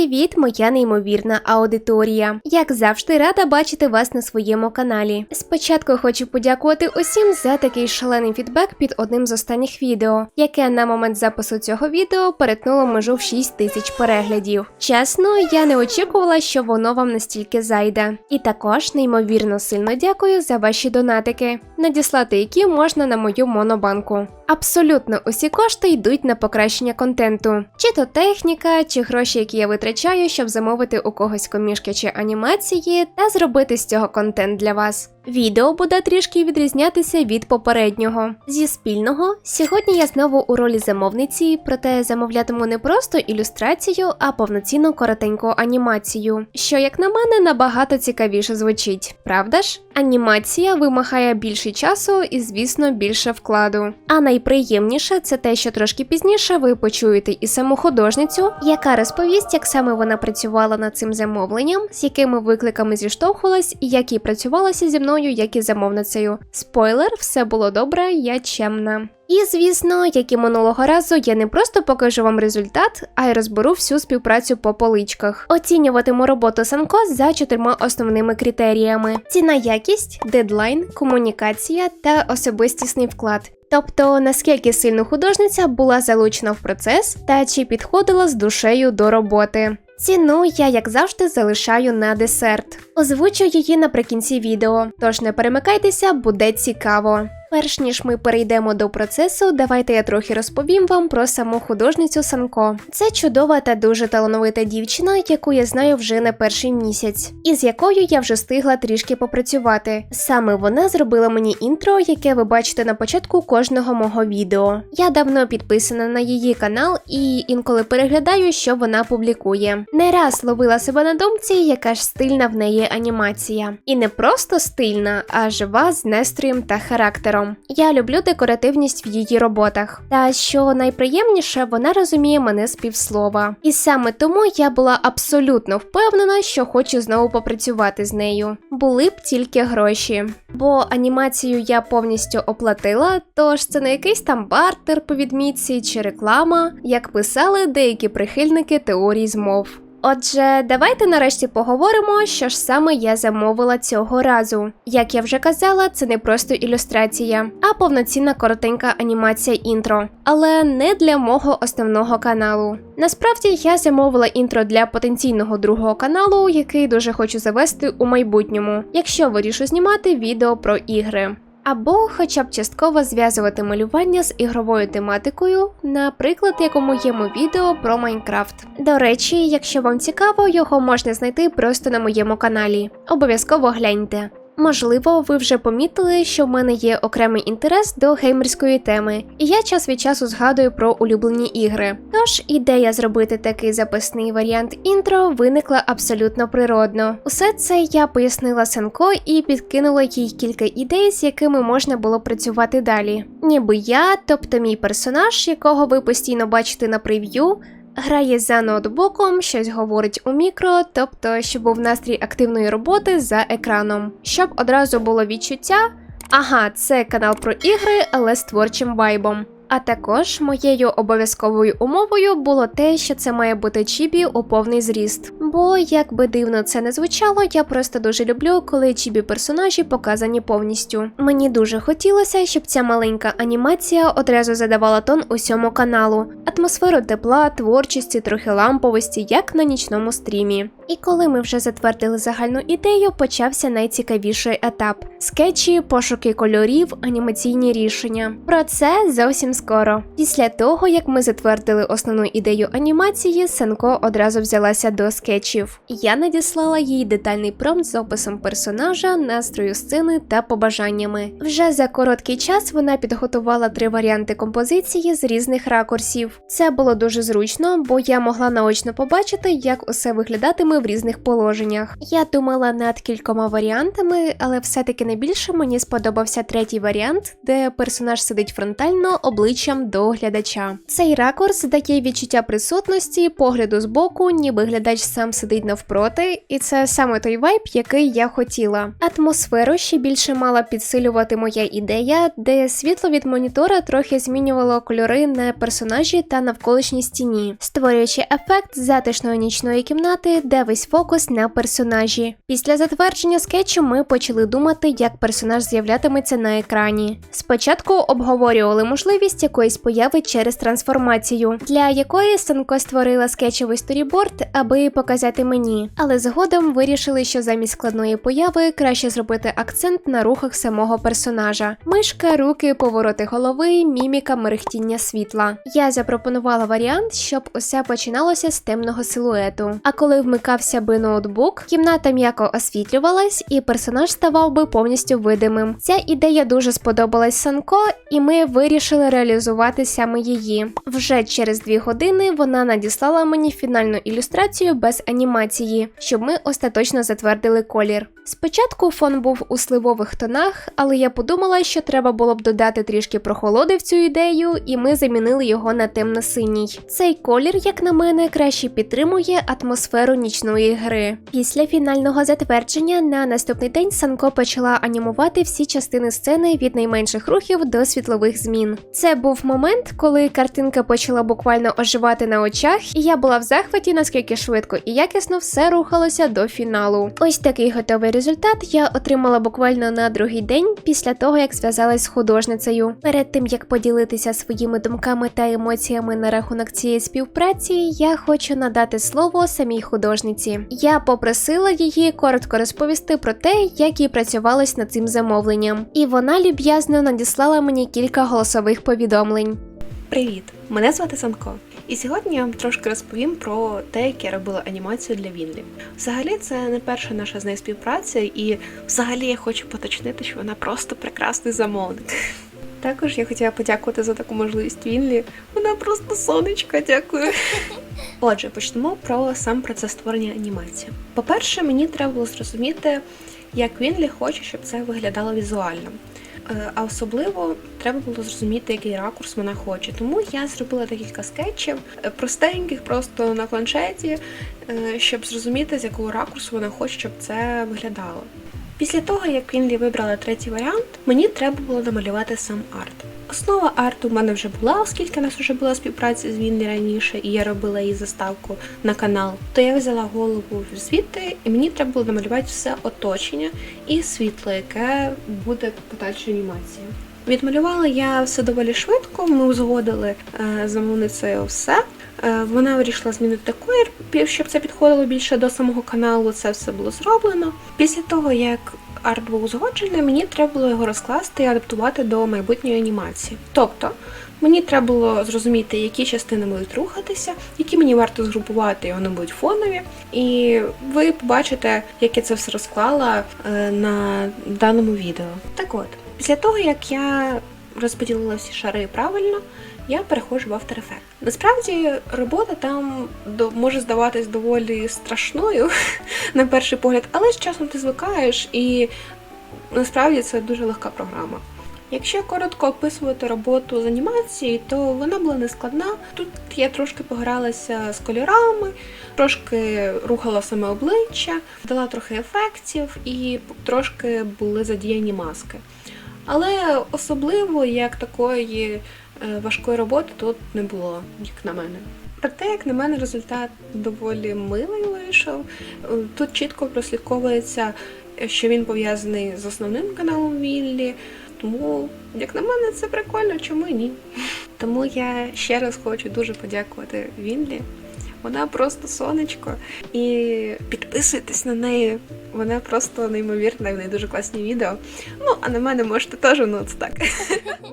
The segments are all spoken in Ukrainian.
Привіт, моя неймовірна аудиторія. Як завжди, рада бачити вас на своєму каналі. Спочатку хочу подякувати усім за такий шалений фідбек під одним з останніх відео, яке на момент запису цього відео перетнуло межу в 6 тисяч переглядів. Чесно, я не очікувала, що воно вам настільки зайде. І також неймовірно сильно дякую за ваші донатики, надіслати які можна на мою монобанку. Абсолютно усі кошти йдуть на покращення контенту, чи то техніка, чи гроші, які я витрачаю, щоб замовити у когось комішки чи анімації, та зробити з цього контент для вас. Відео буде трішки відрізнятися від попереднього. Зі спільного сьогодні я знову у ролі замовниці, проте замовлятиму не просто ілюстрацію, а повноцінну коротеньку анімацію, що, як на мене, набагато цікавіше звучить, правда ж? Анімація вимагає більше часу і, звісно, більше вкладу. А найприємніше це те, що трошки пізніше ви почуєте і саму художницю, яка розповість, як саме вона працювала над цим замовленням, з якими викликами зіштовхувалась, і як і працювалася зі мною, як і замовницею. Спойлер, все було добре, я чемна. І звісно, як і минулого разу, я не просто покажу вам результат, а й розберу всю співпрацю по поличках. Оцінюватиму роботу Санко за чотирма основними критеріями: ціна, якість, дедлайн, комунікація та особистісний вклад. Тобто, наскільки сильно художниця була залучена в процес та чи підходила з душею до роботи. Ціну я, як завжди, залишаю на десерт. Озвучу її наприкінці відео, тож не перемикайтеся, буде цікаво. Перш ніж ми перейдемо до процесу, давайте я трохи розповім вам про саму художницю Санко. Це чудова та дуже талановита дівчина, яку я знаю вже не перший місяць, і з якою я вже встигла трішки попрацювати. Саме вона зробила мені інтро, яке ви бачите на початку кожного мого відео. Я давно підписана на її канал і інколи переглядаю, що вона публікує. Не раз ловила себе на думці, яка ж стильна в неї анімація. І не просто стильна, а жива з настроєм та характером. Я люблю декоративність в її роботах. Та що найприємніше, вона розуміє мене з півслова. І саме тому я була абсолютно впевнена, що хочу знову попрацювати з нею. Були б тільки гроші. Бо анімацію я повністю оплатила, тож це не якийсь там бартер по відмітці чи реклама, як писали деякі прихильники теорії змов. Отже, давайте нарешті поговоримо, що ж саме я замовила цього разу. Як я вже казала, це не просто ілюстрація, а повноцінна коротенька анімація інтро, але не для мого основного каналу. Насправді я замовила інтро для потенційного другого каналу, який дуже хочу завести у майбутньому, якщо вирішу знімати відео про ігри. Або хоча б частково зв'язувати малювання з ігровою тематикою, наприклад, як у моєму відео про Майнкрафт. До речі, якщо вам цікаво, його можна знайти просто на моєму каналі. Обов'язково гляньте. Можливо, ви вже помітили, що в мене є окремий інтерес до геймерської теми, і я час від часу згадую про улюблені ігри. Тож ідея зробити такий записний варіант інтро виникла абсолютно природно. Усе це я пояснила Санко і підкинула їй кілька ідей, з якими можна було працювати далі. Ніби я, тобто мій персонаж, якого ви постійно бачите на прев'ю. Грає за ноутбуком, щось говорить у мікро, тобто, щоб був настрій активної роботи за екраном. Щоб одразу було відчуття, ага, це канал про ігри, але з творчим вайбом. А також моєю обов'язковою умовою було те, що це має бути чібі у повний зріст. Бо, як би дивно це не звучало, я просто дуже люблю, коли чібі персонажі показані повністю. Мені дуже хотілося, щоб ця маленька анімація одразу задавала тон усьому каналу, атмосферу тепла, творчості, трохи ламповості, як на нічному стрімі. І коли ми вже затвердили загальну ідею, почався найцікавіший етап: скетчі, пошуки кольорів, анімаційні рішення. Про це зовсім скоро. Після того, як ми затвердили основну ідею анімації, Сенко одразу взялася до скетчів. Я надіслала їй детальний промпт з описом персонажа, настрою сцени та побажаннями. Вже за короткий час вона підготувала три варіанти композиції з різних ракурсів. Це було дуже зручно, бо я могла наочно побачити, як усе виглядатиме в різних положеннях. Я думала над кількома варіантами, але все-таки найбільше мені сподобався третій варіант, де персонаж сидить фронтально, обличчям обличчям до глядача. Цей ракурс дає відчуття присутності, погляду збоку, ніби глядач сам сидить навпроти, і це саме той вайб, який я хотіла. Атмосферу ще більше мала підсилювати моя ідея, де світло від монітора трохи змінювало кольори на персонажі та навколишній стіні, створюючи ефект затишної нічної кімнати, де весь фокус на персонажі. Після затвердження скетчу ми почали думати, як персонаж з'являтиметься на екрані. Спочатку обговорювали можливість якоїсь появи через трансформацію, для якої Санко створила скетчевий сторіборд, аби показати мені. Але згодом вирішили, що замість складної появи краще зробити акцент на рухах самого персонажа: мишка, руки, повороти голови, міміка, мерехтіння світла. Я запропонувала варіант, щоб усе починалося з темного силуету. А коли вмикався би ноутбук, кімната м'яко освітлювалась, і персонаж ставав би повністю видимим. Ця ідея дуже сподобалась Санко, і ми вирішили реалізувати саме її. Вже через дві години вона надіслала мені фінальну ілюстрацію без анімації, щоб ми остаточно затвердили колір. Спочатку фон був у сливових тонах, але я подумала, що треба було б додати трішки прохолоди в цю ідею, і ми замінили його на темно-синій. Цей колір, як на мене, краще підтримує атмосферу нічної гри. Після фінального затвердження на наступний день Санко почала анімувати всі частини сцени від найменших рухів до світлових змін. Це був момент, коли картинка почала буквально оживати на очах, і я була в захваті, наскільки швидко і якісно все рухалося до фіналу. Ось такий готовий результат я отримала буквально на другий день після того, як зв'язалась з художницею. Перед тим як поділитися своїми думками та емоціями на рахунок цієї співпраці, я хочу надати слово самій художниці. Я попросила її коротко розповісти про те, як їй працювалось над цим замовленням, і вона люб'язно надіслала мені кілька голосових повідомлень. Привіт! Мене звати Санко. І сьогодні я вам трошки розповім про те, як я робила анімацію для Вінлі. Взагалі, це не перша наша з нею співпраця, і взагалі я хочу поточнити, що вона просто прекрасний замовник. Також я хотіла подякувати за таку можливість Вінлі. Вона просто сонечко, дякую. Отже, почнемо про сам процес створення анімації. По-перше, мені треба було зрозуміти, як Вінлі хоче, щоб це виглядало візуально. Е, А особливо треба було зрозуміти, який ракурс вона хоче. Тому я зробила декілька скетчів, е, простеньких, просто на планшеті, е, щоб зрозуміти, з якого ракурсу вона хоче, щоб це виглядало. Після того, як Квінлі вибрала третій варіант, мені треба було намалювати сам арт. Основа арту в мене вже була, оскільки у нас вже була співпраця з Вінлі раніше, і я робила її заставку на канал. То я взяла голову звідти, і мені треба було намалювати все оточення і світло, яке буде в подальшій анімації. Відмалювала я все доволі швидко. Ми узгодили е, замовницею все. Е, Вона вирішила змінити колір, щоб це підходило більше до самого каналу. Це все було зроблено. Після того, як арт був узгоджений, мені треба було його розкласти і адаптувати до майбутньої анімації. Тобто, мені треба було зрозуміти, які частини будуть рухатися, які мені варто згрупувати, і вони будуть фонові. І ви побачите, як я це все розклала е, на даному відео. Так от, після того, як я розподілила всі шари правильно, я переходжу в After Effects. Насправді робота там може здаватись доволі страшною на перший погляд, але з часом ти звикаєш і насправді це дуже легка програма. Якщо коротко описувати роботу з анімації, то вона була не складна. Тут я трошки погралася з кольорами, трошки рухала саме обличчя, дала трохи ефектів і трошки були задіяні маски. Але особливо як такої важкої роботи тут не було, як на мене. Проте, як на мене, результат доволі милий вийшов. Е, Тут чітко прослідковується, е, що він пов'язаний з основним каналом Віллі. Тому, як на мене, це прикольно, чому і ні. Тому я ще раз хочу дуже подякувати Вінлі. Вона просто сонечко. І підписуйтесь на неї. Вона просто неймовірна, в неї дуже класні відео. Ну, а на мене можете теж, ну це так.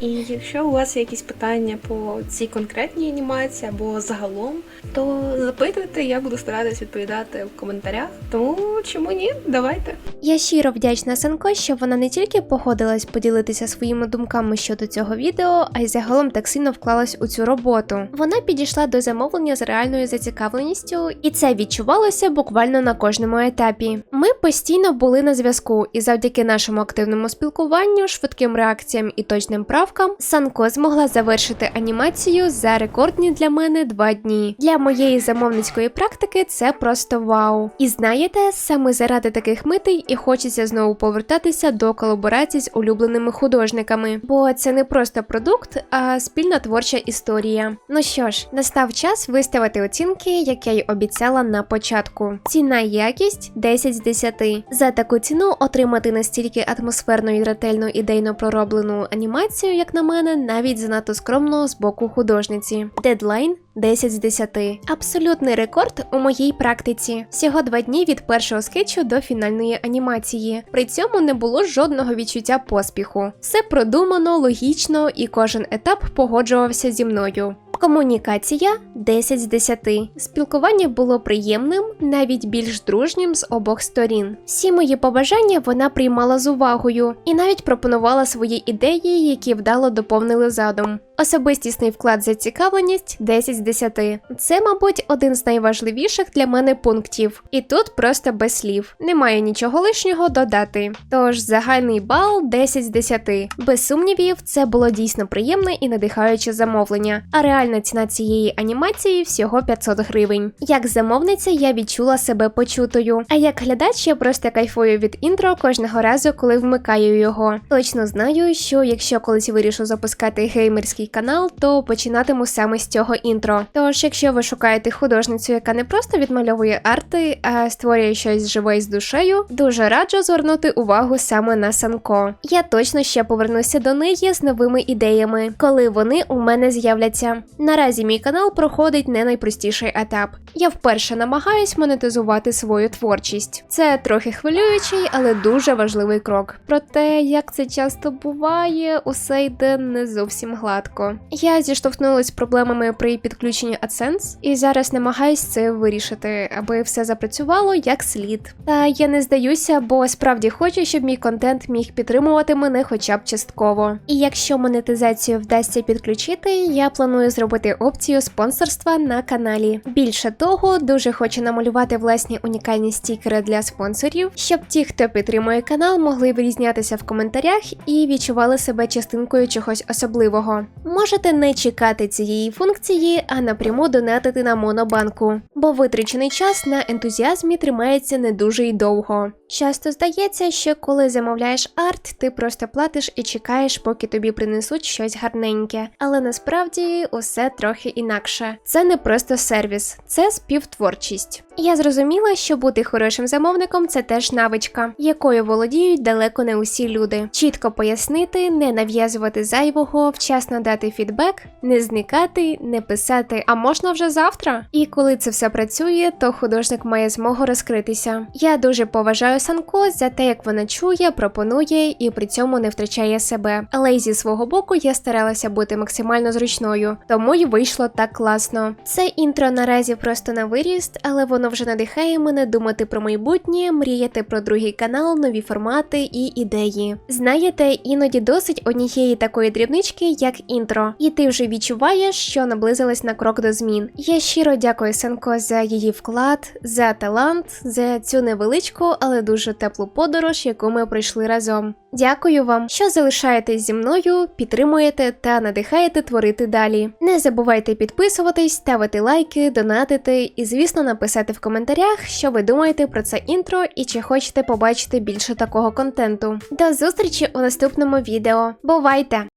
І якщо у вас є якісь питання по цій конкретній анімації або загалом, то запитуйте, я буду старатись відповідати в коментарях. Тому чому ні? Давайте. Я щиро вдячна Санко, що вона не тільки погодилась поділитися своїми думками щодо цього відео, а й загалом так сильно вклалась у цю роботу. Вона підійшла до замовлення з реальною зацікавленістю зацікавленістю, і це відчувалося буквально на кожному етапі. Ми постійно були на зв'язку, і завдяки нашому активному спілкуванню, швидким реакціям і точним правкам, Санко змогла завершити анімацію за рекордні для мене два дні. Для моєї замовницької практики це просто вау. І знаєте, саме заради таких митей і хочеться знову повертатися до колаборацій з улюбленими художниками, бо це не просто продукт, а спільна творча історія. Ну що ж, настав час виставити оцінки, як я й обіцяла на початку. Ціна якість 10 з 10. За таку ціну отримати настільки атмосферно і ретельно ідейно пророблену анімацію, як на мене, навіть занадто скромно з боку художниці. Дедлайн 10 з 10. Абсолютний рекорд у моїй практиці. Всього два дні від першого скетчу до фінальної анімації. При цьому не було жодного відчуття поспіху. Все продумано, логічно, і кожен етап погоджувався зі мною. Комунікація 10 з 10. Спілкування було приємним, навіть більш дружнім з обох сторін. Всі мої побажання вона приймала з увагою і навіть пропонувала свої ідеї, які вдало доповнили задум. Особистісний вклад зацікавленість 10 з 10. Це, мабуть, один з найважливіших для мене пунктів. І тут просто без слів. Немає нічого лишнього додати. Тож загальний бал 10 з 10. Без сумнівів, це було дійсно приємне і надихаюче замовлення. А реальна ціна цієї анімації всього 500 гривень. Як замовниця я відчула себе почутою. А як глядач я просто кайфую від інтро кожного разу, коли вмикаю його. Точно знаю, що якщо колись вирішу запускати геймерський канал, то починатиму саме з цього інтро. Тож, якщо ви шукаєте художницю, яка не просто відмальовує арти, а створює щось живе з душею, дуже раджу звернути увагу саме на Санко. Я точно ще повернуся до неї з новими ідеями, коли вони у мене з'являться. Наразі мій канал проходить не найпростіший етап. Я вперше намагаюсь монетизувати свою творчість. Це трохи хвилюючий, але дуже важливий крок. Проте, як це часто буває, усе йде не зовсім гладко. Я зіштовхнулася з проблемами при підключенні AdSense і зараз намагаюсь це вирішити, аби все запрацювало як слід. Та я не здаюся, бо справді хочу, щоб мій контент міг підтримувати мене хоча б частково. І якщо монетизацію вдасться підключити, я планую зробити опцію спонсорства на каналі. Більше того, дуже хочу намалювати власні унікальні стікери для спонсорів, щоб ті, хто підтримує канал, могли вирізнятися в коментарях і відчували себе частинкою чогось особливого. Можете не чекати цієї функції, а напряму донатити на монобанку, бо витрачений час на ентузіазмі тримається не дуже й довго. Часто здається, що коли замовляєш арт, ти просто платиш і чекаєш, поки тобі принесуть щось гарненьке. Але насправді усе трохи інакше. Це не просто сервіс, це співтворчість. Я зрозуміла, що бути хорошим замовником це теж навичка, якою володіють далеко не усі люди. Чітко пояснити, не нав'язувати зайвого, вчасно дати фідбек, не зникати, не писати, а можна вже завтра. І коли це все працює, то художник має змогу розкритися. Я дуже поважаю Санко за те, як вона чує, пропонує і при цьому не втрачає себе. Але й зі свого боку я старалася бути максимально зручною, тому й вийшло так класно. Це інтро наразі просто на виріст, але воно вже надихає мене думати про майбутнє, мріяти про другий канал, нові формати і ідеї. Знаєте, іноді досить однієї такої дрібнички, як інтро, і ти вже відчуваєш, що наблизилась на крок до змін. Я щиро дякую Санко за її вклад, за талант, за цю невеличку, але дуже теплу подорож, яку ми пройшли разом. Дякую вам, що залишаєтесь зі мною, підтримуєте та надихаєте творити далі. Не забувайте підписуватись, ставити лайки, донатити і, звісно, написати в коментарях, що ви думаєте про це інтро і чи хочете побачити більше такого контенту. До зустрічі у наступному відео. Бувайте!